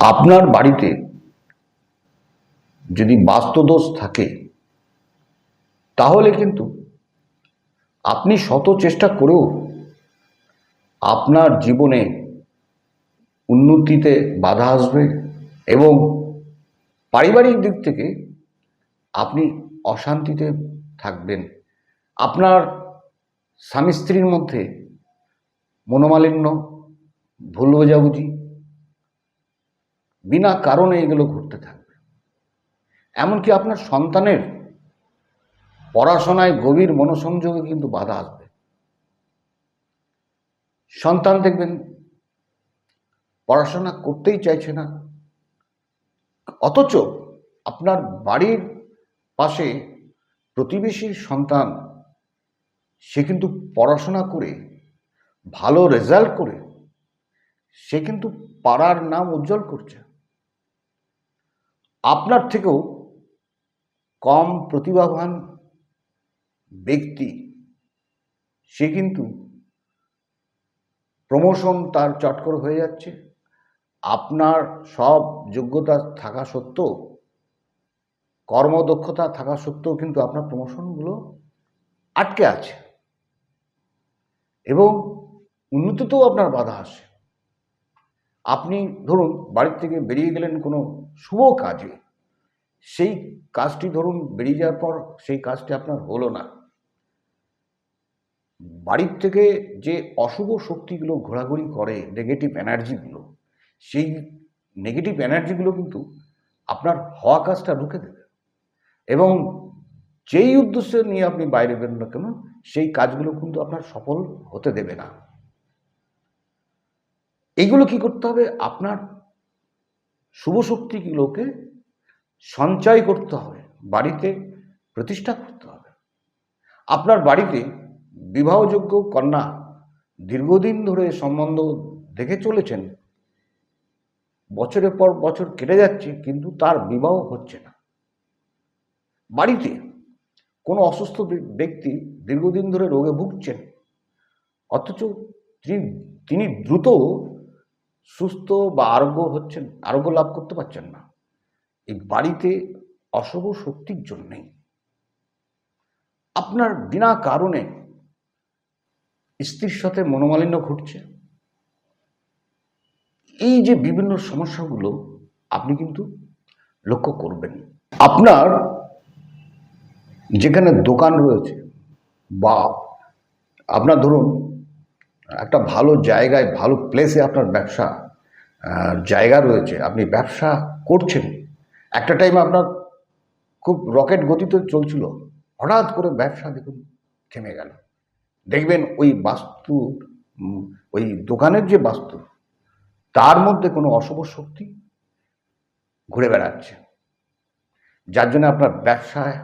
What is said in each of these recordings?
আপনার বাড়িতে যদি বাস্তুদোষ থাকে, তাহলে কিন্তু আপনি শত চেষ্টা করেও আপনার জীবনে উন্নতিতে বাধা আসবে এবং পারিবারিক দিক থেকে আপনি অশান্তিতে থাকবেন। আপনার স্বামী স্ত্রীর মধ্যে মনোমালিন্য, ভুল বোঝাবুঝি বিনা কারণে এগুলো ঘটতে থাকবে। এমনকি আপনার সন্তানের পড়াশোনায় গভীর মনোসংযোগে কিন্তু বাধা আসবে। সন্তান দেখবেন পড়াশোনা করতেই চাইছে না। অথচ আপনার বাড়ির পাশে প্রতিবেশীর সন্তান, সে কিন্তু পড়াশোনা করে, ভালো রেজাল্ট করে, সে কিন্তু পাড়ার নাম উজ্জ্বল করছে। আপনার থেকেও কম প্রতিভাবান ব্যক্তি, সে কিন্তু প্রমোশন তার চট করে হয়ে যাচ্ছে। আপনার সব যোগ্যতা থাকা সত্ত্বেও, কর্মদক্ষতা থাকা সত্ত্বেও কিন্তু আপনার প্রমোশনগুলো আটকে আছে। এবং উন্নতিতেও আপনার বাধা আসে। আপনি ধরুন বাড়ির থেকে বেরিয়ে গেলেন কোনো শুভ কাজে, সেই কাজটি ধরুন বেরিয়ে যাওয়ার পর সেই কাজটি আপনার হলো না। বাড়ির থেকে যে অশুভ শক্তিগুলো ঘোরাঘুরি করে নেগেটিভ এনার্জিগুলো সেই নেগেটিভ এনার্জিগুলো কিন্তু আপনার হওয়া কাজটা রুখে দেবে। এবং যেই উদ্দেশ্য নিয়ে আপনি বাইরে বেরোন না কেন, সেই কাজগুলো কিন্তু আপনার সফল হতে দেবে না। এইগুলো কি করতে হবে? আপনার শুভ শক্তিগুলোকে সঞ্চয় করতে হবে, বাড়িতে প্রতিষ্ঠা করতে হবে। আপনার বাড়িতে বিবাহযোগ্য কন্যা দীর্ঘদিন ধরে সম্বন্ধ দেখে চলেছেন, বছরের পর বছর কেটে যাচ্ছে, কিন্তু তার বিবাহ হচ্ছে না। বাড়িতে কোনো অসুস্থ ব্যক্তি দীর্ঘদিন ধরে রোগে ভুগছেন, অথচ তিনি দ্রুত সুস্থ বা আরোগ্য হচ্ছেন, আরোগ্য লাভ করতে পারছেন না। এই বাড়িতে অশুভ শক্তির জন্যেই আপনার বিনা কারণে স্ত্রীর সাথে মনোমালিন্য ঘটছে। এই যে বিভিন্ন সমস্যাগুলো আপনি কিন্তু লক্ষ্য করবেন। আপনার যেখানে দোকান রয়েছে বা আপনার ধরুন একটা ভালো জায়গায়, ভালো প্লেসে আপনার ব্যবসা জায়গা রয়েছে। আপনি ব্যবসা করছেন। একটা টাইম আপনার খুব রকেট গতিতে চলছিল। হঠাৎ করে ব্যবসা দেখুন থেমে গেল। দেখবেন ওই বাস্তু ওই দোকানের যে বাস্তু, তার মধ্যে কোনো অশুভ শক্তি ঘুরে বেড়াচ্ছে। যার জন্য আপনার ব্যবসায়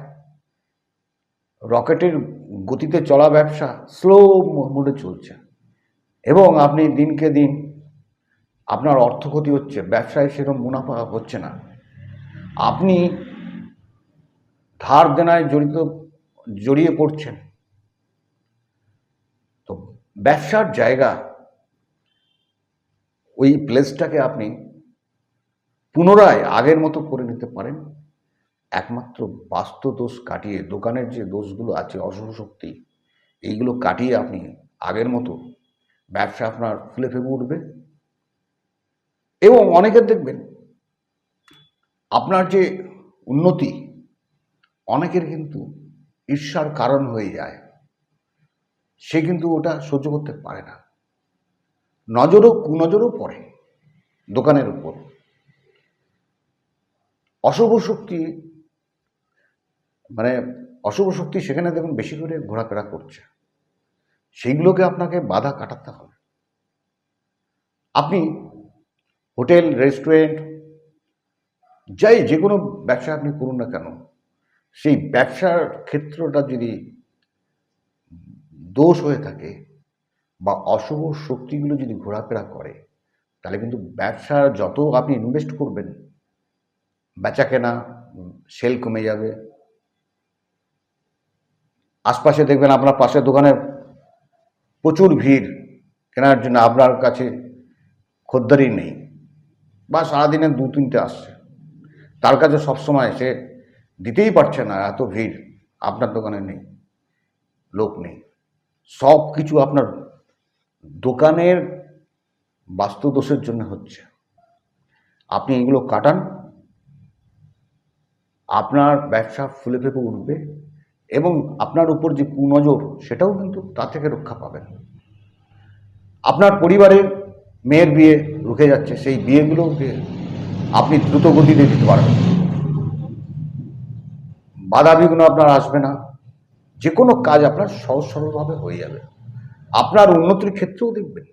রকেটের গতিতে চলা ব্যবসা স্লো মোডে চলছে। এবং আপনি দিনকে দিন আপনার অর্থ ক্ষতি হচ্ছে, ব্যবসায় সেরকম মুনাফা হচ্ছে না। আপনি ধার দেনায় জড়িত, জড়িয়ে পড়ছেন। তো ব্যবসার জায়গা, ওই প্লেসটাকে আপনি পুনরায় আগের মতো করে নিতে পারেন। একমাত্র বাস্তু দোষ কাটিয়ে, দোকানের যে দোষগুলো আছে, অশুভ শক্তি, এইগুলো কাটিয়ে আপনি আগের মতো ব্যবসা আপনার ফুলে ফেপে উঠবে। এবং অনেকের দেখবেন, আপনার যে উন্নতি, অনেকের কিন্তু ঈর্ষার কারণ হয়ে যায়। সে কিন্তু ওটা সহ্য করতে পারে না। নজরও কুনজরও পড়ে দোকানের উপর। অশুভ শক্তি মানে অশুভ শক্তি সেখানে দেখুন বেশি করে ঘোরাফেরা করছে। সেইগুলোকে আপনাকে বাধা কাটাতে হবে। আপনি হোটেল, রেস্টুরেন্ট, যাই যে কোনো ব্যবসা আপনি করুন না কেন, সেই ব্যবসার ক্ষেত্রটা যদি দোষ হয়ে থাকে বা অশুভ শক্তিগুলো যদি ঘোরাফেরা করে, তাহলে কিন্তু ব্যবসা যত আপনি ইনভেস্ট করবেন বেচা কেনা সেল কমে যাবে। আশপাশে দেখবেন আপনার পাশের দোকানে প্রচুর ভিড়। কেনার জন্য আপনার কাছে খদ্দারই নেই। বা সারাদিনে দু, তিনটে আসছে। তার কাছে সবসময় সে দিতেই পারছে না এত ভিড়। আপনার দোকানে নেই, লোক নেই। সব কিছু আপনার দোকানের বাস্তুদোষের জন্য হচ্ছে। আপনি এগুলো কাটান। আপনার ব্যবসা ফুলে ফেপে উঠবে। এবং আপনার উপর যে কুনজর, সেটাও কিন্তু তা থেকে রক্ষা পাবেন। আপনার পরিবারের মেয়ের বিয়ে রুখে যাচ্ছে, সেই বিয়েগুলোকে আপনি দ্রুত গতিতে দিতে পারবেন। বাধা বিঘ্ন আপনার আসবে না যে কোনো কাজ আপনার সহজ সরলভাবে হয়ে যাবে। আপনার উন্নতির ক্ষেত্রেও দেখবেন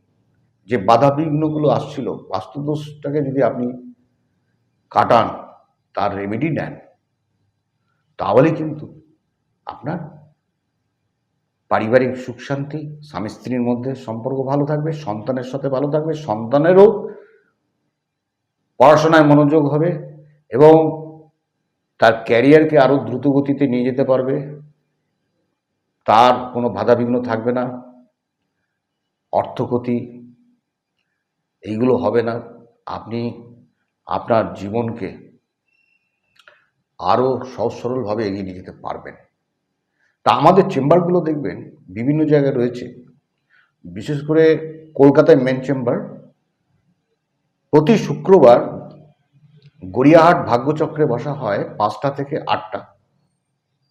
যে বাধা বিঘ্নগুলো আসছিল, বাস্তুদোষটাকে যদি আপনি কাটান, তার রেমেডি নেন, তাহলে কিন্তু আপনার পারিবারিক সুখ শান্তি, স্বামী স্ত্রীর মধ্যে সম্পর্ক ভালো থাকবে, সন্তানের সাথে ভালো থাকবে, সন্তানেরও পড়াশোনায় মনোযোগ হবে এবং তার ক্যারিয়ারকে আরও দ্রুত গতিতে নিয়ে যেতে পারবে। তার কোনো বাধাবিঘ্ন থাকবে না। অর্থক্ষতি এইগুলো হবে না। আপনি আপনার জীবনকে আরও সহজ সরলভাবে এগিয়ে নিয়ে যেতে পারবেন। তা আমাদের চেম্বারগুলো দেখবেন বিভিন্ন জায়গায় রয়েছে। বিশেষ করে কলকাতায় মেন চেম্বার প্রতি শুক্রবার গড়িয়াহাট ভাগ্যচক্রে বসা হয় পাঁচটা থেকে আটটা।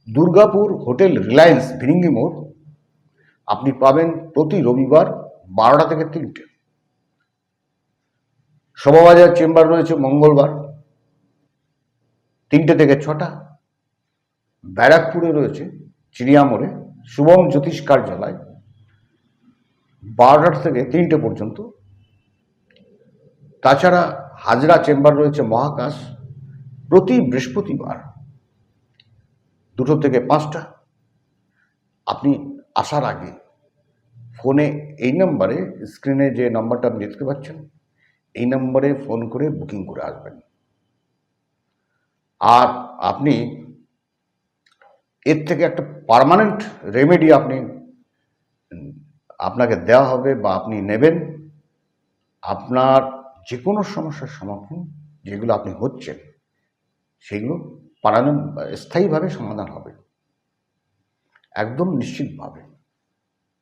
দুর্গাপুর হোটেল রিলায়েন্স ভিরিঙ্গি মোড়। আপনি পাবেন প্রতি রবিবার বারোটা থেকে তিনটে। শোভাবাজার চেম্বার রয়েছে মঙ্গলবার তিনটে থেকে ছটা। ব্যারাকপুরে রয়েছে চিড়িয়ামোড়ে শুভম জ্যোতিষ কার্যালয় বারোটা থেকে তিনটে পর্যন্ত। তাছাড়া হাজরা চেম্বার রয়েছে মহাকাশ। প্রতি বৃহস্পতিবার দুটো থেকে পাঁচটা। আপনি আসার আগে ফোনে এই নম্বরে স্ক্রিনে যে নম্বরটা আপনি দেখতে পাচ্ছেন, এই নম্বরে ফোন করে বুকিং করে আসবেন। আর আপনি এর থেকে একটা পারমানেন্ট রেমেডি আপনি, আপনাকে দেওয়া হবে বা আপনি নেবেন। আপনার যে কোনো সমস্যার সম্মুখীন যেগুলো আপনি হচ্ছেন, সেগুলো পারানো স্থায়ীভাবে সমাধান হবে। একদম নিশ্চিতভাবে।